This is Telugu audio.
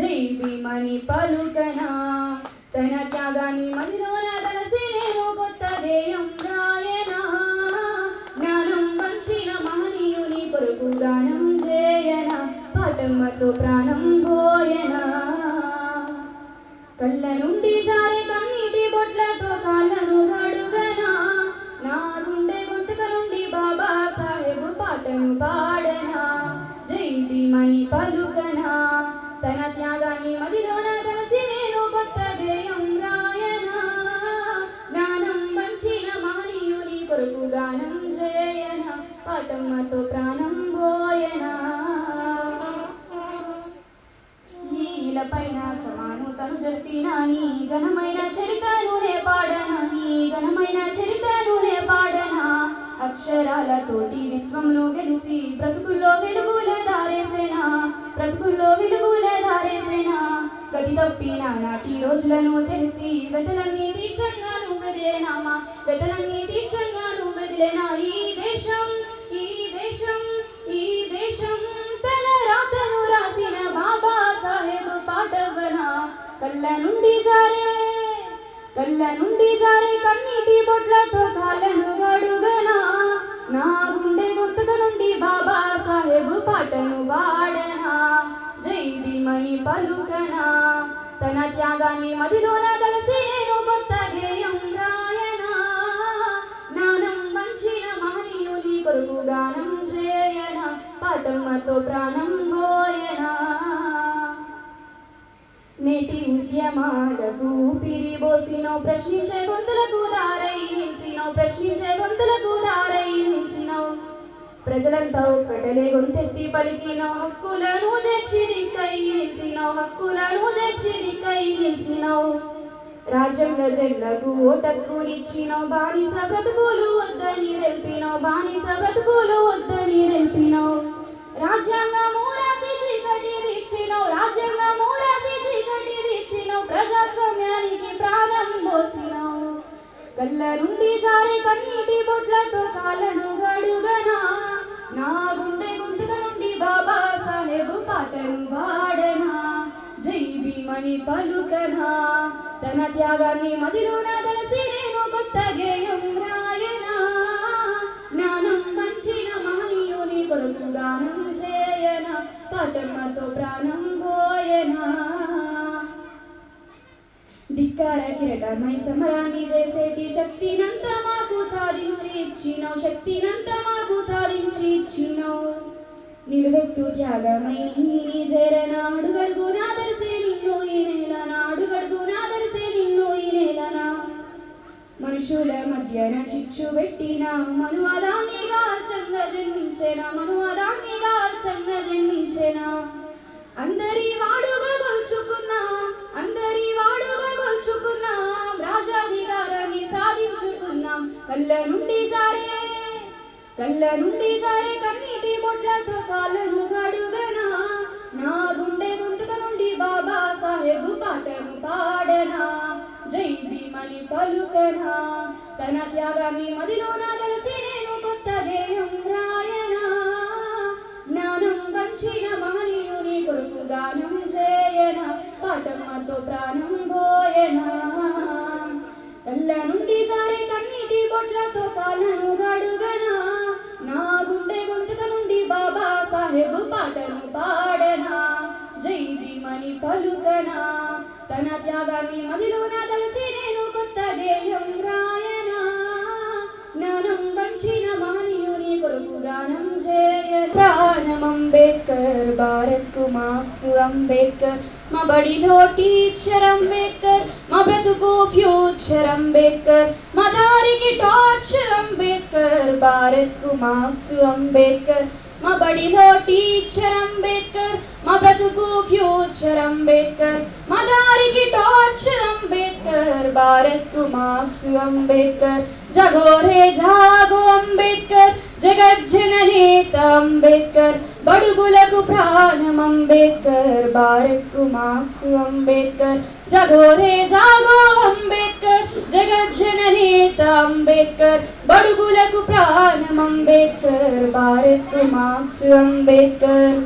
జై భీమని పలుకనా? తన త్యాగాన్ని మదిలోన తలసినేమో కొత్త దేయం రాయనా? జ్ఞానం వంచిన మహనీయుని కొరకు గానం చేయన? పాటమ్మతో ప్రాణం పోయనా? కళ్ళ నుండి మదిలోన రాయనా జ్ఞానం వంచిన మహనీయుని కొరకు గానం చేయన పాతమ్మతో ప్రాణం పోయనా. పైన సమాను ఘనమైన చరితను నే పాడనా ఘనమైన చరితను నే పాడనా. అక్షరాలతోటి విశ్వంలో గెలిసి బ్రతుకుల్లో వెలుగు తప్పిన? నాటి రోజులను తెలిసి వెతలన్నీ తీక్షంగా నువ్వెదిలేనామా వెతలన్నీ తీక్షంగా నువ్వెదిలేనా ఈ దేశం ఈ దేశం ఈ దేశం తన రాతను రాసిన బాబా సాహెబ్ పాటవన కళ్ళ నుండి జారే కళ్ళ నుండి జారే కన్నీటి బొట్లతో కాలను గడుగనా నా గుండె గొంతుక నుండి బాబా సాహెబ్ పాటను వాడనా? జై భీమని పలుకనా? తన త్యాగాన్ని మదిలోన కలిసి నేను కొత్త గేయం రాయనా? జ్ఞానం వంచిన మహనీయుని కొరకు గానం చేయన? పాటమ్మతో ప్రాణం పోయనా? నేటి ఉద్యమాలకు పిరిబోసినో ప్రశ్నించే గొంతులకు దారై నిలిచినో ప్రశ్నించే గొంతులకు దారై నిలిచినో ప్రజలంతా ఒక్కటలే గొంతెత్తి పలికినో హక్కులను జెచ్చి దిక్కై నిలిచినో హక్కులను జెచ్చి దిక్కై నిలిచినో రాజ్యంలో జెండకు ఓటక్కునిచ్చినో బానిస బ్రతుకులు వద్దని తెలిపినో బానిస బ్రతుకులు వద్దని తెలిపినో రాజ్యాంగము రాసి చీకటి దీక్షినో రాజ్యాంగము రాసి చీకటి దీక్షినో ప్రజాస్వామ్యానికి ప్రాణం పోసినో కళ్ళ నుండి జారే కన్నీటి బొట్లతో కాలను భీమని పలుకనా తన త్యాగాన్ని మదిలోన తలసి నేను కొత్త గేయం రాయనా. జ్ఞానం మంచిన మహనీయుని కొరకు గానం చేయన. పాటమ్మతో ప్రాణం పోయనా. ధిక్కార కిరటమై సమరాన్ని చేసేటి శక్తినంత మాకు సాధించి ఇచ్చినావు. శక్తినంత మాకు సాధించి ఇచ్చినావు. నిలువెత్తు త్యాగమై నీ చేరన అడుగడుగు నాదరిసే నిన్ను ఈ నేల అడుగడుగు నాదరిసే నిన్ను ఈ నేలనా మనుషుల మధ్యన చిచ్చు పెట్టిన మనువాదాన్నిగా చంగ జన్మించేనా? మనువాదాన్నిగా చంగ జన్మించేనా అందరి వాడుగా గొలుచుకున్నా అందరి వాడుగా గొలుచుకున్నాం రాజాధికారాన్ని సాధించుకున్నాం కళ్ళ నుండి జారే కళ్ళ నుండి జారే కన్నీటి బొట్లతో కాళ్ళను గడుగనా నా గుండె గొంతుక నుండి బాబా సాహెబ్ పాటను పాడనా. జై భీమని పలుకనా. తన త్యాగాన్ని మదిలోన కలిసి నేను కొత్త దేహం రాయనా. జ్ఞానం వంచిన మహనీయుని కొరకు గానం చేయన. పాటమ్మతో ప్రాణం పోయనా. కళ్ళ నుండి సారే కన్నీటి బొట్లతో కాళ్ళను భీమని పలుకనా తన త్యాగాన్ని మదిలోన కలిసి నేను కొత్త గేయం రాయనా? జ్ఞానం వంచిన మహనీయుని కొరకు గానం చేయ ప్రాణం అంబేద్కర్ భారత్కు మార్క్స్ అంబేద్కర్ మా బడిలో టీచర్ అంబేద్కర్ మా బ్రతుకు ఫ్యూచర్ అంబేద్కర్ మా దారికి టార్చ్ అంబేద్కర్ భారత్కు మార్క్స్ అంబేద్కర్. మా బడిలో టీచర్ అంబేద్కర్ మా బ్రతుకు ఫ్యూచర్ అంబేద్కర్ మా దారికి టార్చ్ అంబేద్కర్ భారత్కు మార్క్స్ అంబేద్కర్ జగో రే జాగో అంబేద్కర్ జగజ్జననేత అంబేద్కర్ బడుగులకు ప్రాణం అంబేద్కర్ భారత్కు మార్క్స్ అంబేద్కర్ జగో రే జాగో బడుగులకు ప్రాణం అంబేద్కర్ భారత్కు మార్క్స్ అంబేద్కర్